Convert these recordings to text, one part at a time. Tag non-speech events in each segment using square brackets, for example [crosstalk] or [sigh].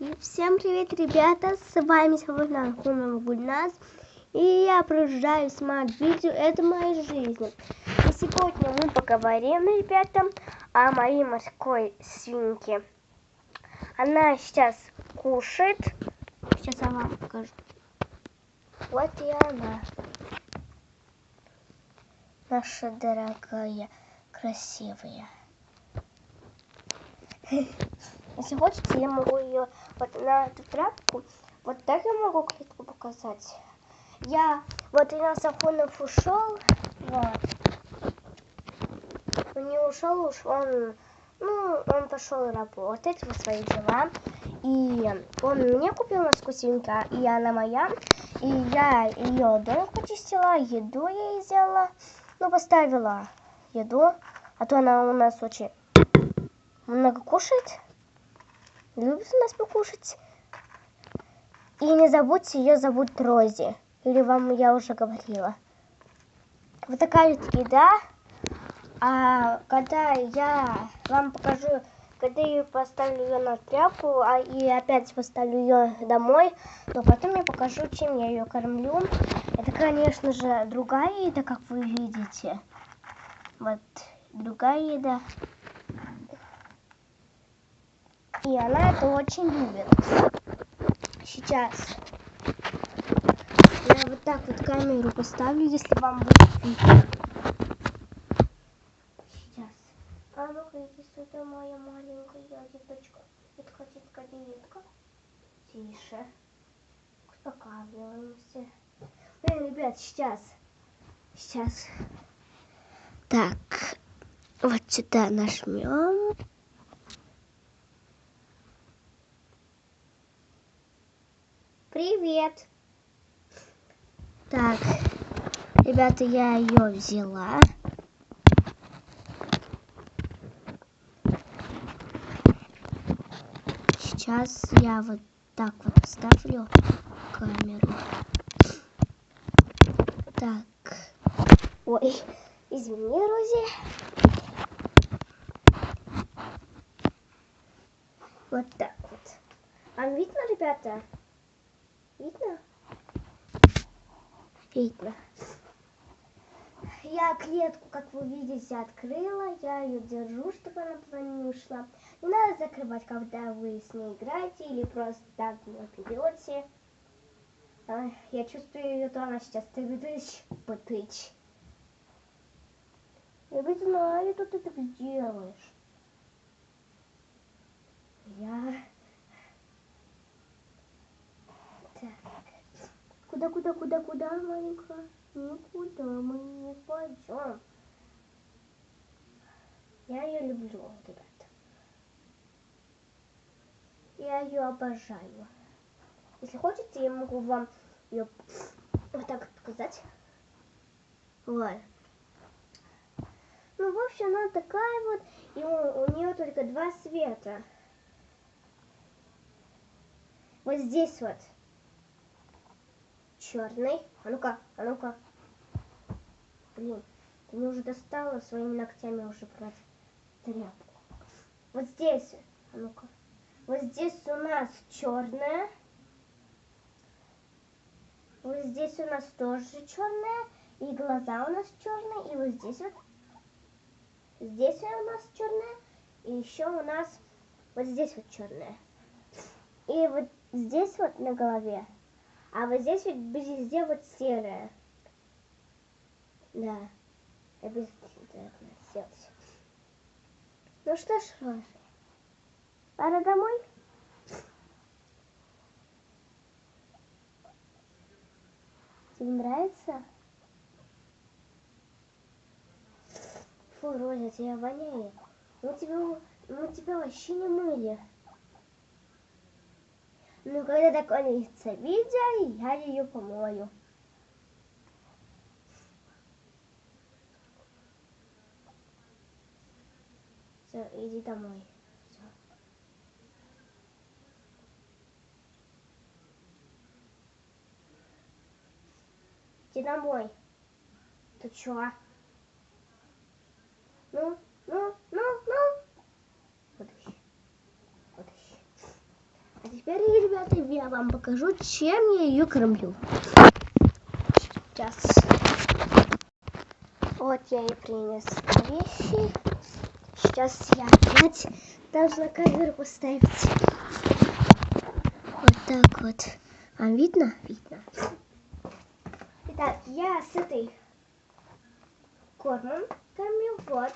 И всем привет, ребята! С вами сегодня Ахунова Гульнас. И я продолжаю снимать видео «Это моя жизнь». И сегодня мы поговорим, ребята, о моей морской свинке. Она сейчас кушает. Сейчас я вам покажу. Вот и она. Наша дорогая, красивая. [laughs] Если хотите, я могу ее вот на эту тряпку, вот так я могу клетку показать. Я, вот у нас Афонов ушел, вот. Он не ушел уж, он, ну, он пошел работать во свои дела. И он мне купил носку свинка, и она моя. И я ее домик почистила, еду я ей сделала. Ну, поставила еду, а то она у нас очень много кушает любит у нас покушать. И не забудьте, ее зовут Рози. Или вам я уже говорила. Вот такая вот еда. А когда я вам покажу, когда я поставлю ее на тряпку, а и опять поставлю ее домой, то потом я покажу, чем я ее кормлю. Это, конечно же, другая еда, как вы видите. Вот другая еда. И она это очень любит. Сейчас я вот так вот камеру поставлю, если вам будет видно. Сейчас. А ну-ка иди сюда, моя маленькая деточка. Детка, детка. Тише. Успокаиваемся. Блин, ребят, сейчас. Сейчас. Так. Вот сюда нажмем. Привет. Так, ребята, я ее взяла. Сейчас я вот так вот ставлю камеру. Так. Ой, извини, Рози. Вот так вот. Вам видно, ребята? Видно? Видно. Я клетку, как вы видите, открыла. Я ее держу, чтобы она туда не ушла. Не надо закрывать, когда вы с ней играете или просто так ее берете. Я чувствую ее, то она сейчас тыдыч, пытыч. Я ведь знаю, что ты так сделаешь. Я так. Куда, куда, куда, куда, маленькая? Никуда мы не пойдем. Я ее люблю, ребята. Я ее обожаю. Если хотите, я могу вам ее вот так показать. Вот. Ну, в общем, она такая вот, и у, у нее только два света. Вот здесь вот черный. А ну-ка, а ну-ка. Блин, ты мне уже достала своими ногтями уже брать тряпку. Вот здесь, а ну-ка. Вот здесь у нас черная. Вот здесь у нас тоже черная. И глаза у нас черные. И вот здесь вот. Здесь у нас черная. И еще у нас вот здесь вот черная. И вот здесь вот на голове а вот здесь вот везде вот серое. Да. Обязательно селся. Ну что ж, Роша, пора домой? Тебе нравится? Фу, Роза, тебя воняет. Мы тебя, мы тебя вообще не мыли. Ну, когда закончится видео, я ее помою. Все, иди домой. Все. Иди домой. Ты чё? Ну, ну, ну, ну. А теперь, ребята, я вам покажу, чем я ее кормлю. Сейчас. Вот я и принес вещи. Сейчас я опять должна камеру поставить. Вот так вот. Вам видно? Видно. Итак, я с этой кормом кормлю. Вот.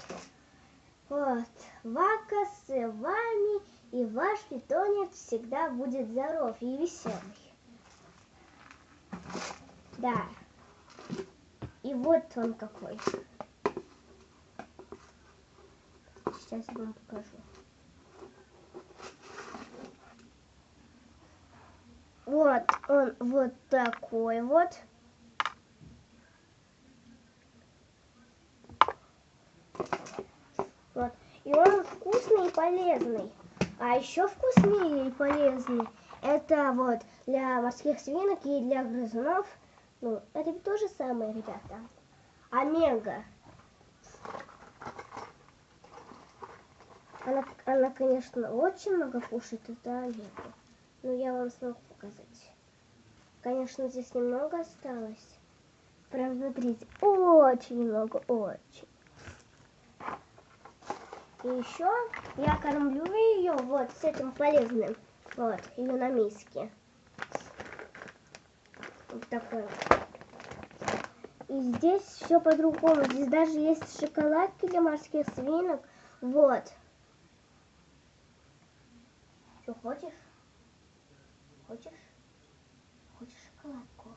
Вот. Вака с вами, и ваш питомец всегда будет здоров и веселый. Да. И вот он какой. Сейчас я вам покажу. Вот он вот такой вот. Вот. И он вкусный и полезный. А еще вкуснее и полезный это вот для морских свинок и для грызунов. Ну, это то же самое, ребята. Омега. Она, она, конечно, очень много кушает, это омега. Но я вам смогу показать. Конечно, здесь немного осталось. Прям смотрите, очень много, очень. И еще я кормлю ее вот с этим полезным. Вот, ее на миске. Вот такой И здесь все по-другому. Здесь даже есть шоколадки для морских свинок. Вот. Что, хочешь? Хочешь? Хочешь шоколадку?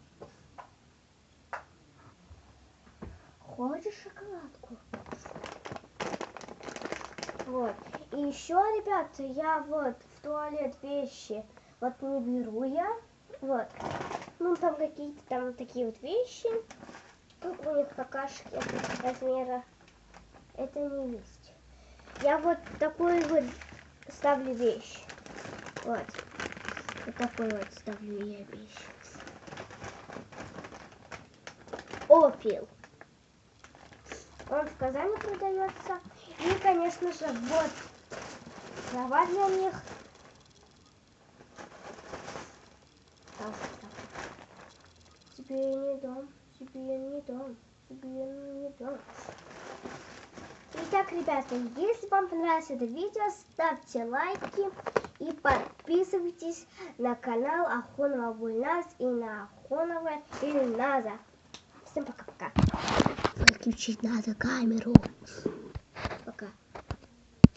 Хочешь шоколадку? Вот. И еще, ребята, я вот в туалет вещи вот не беру я. Вот. Ну, там какие-то там такие вот вещи. Тут у них какашки размера. Это не есть. Я вот такой вот ставлю вещь. Вот. Вот такой вот ставлю я вещь. Опил. Он в Казани продается. И, конечно же, вот трава для них. Так. Тебе не дам, тебе не дам, тебе не дам. Итак, ребята, если вам понравилось это видео, ставьте лайки и подписывайтесь на канал Ахонова Гульназ и на Ахонова Ильназа. Всем пока-пока. Выключить надо камеру.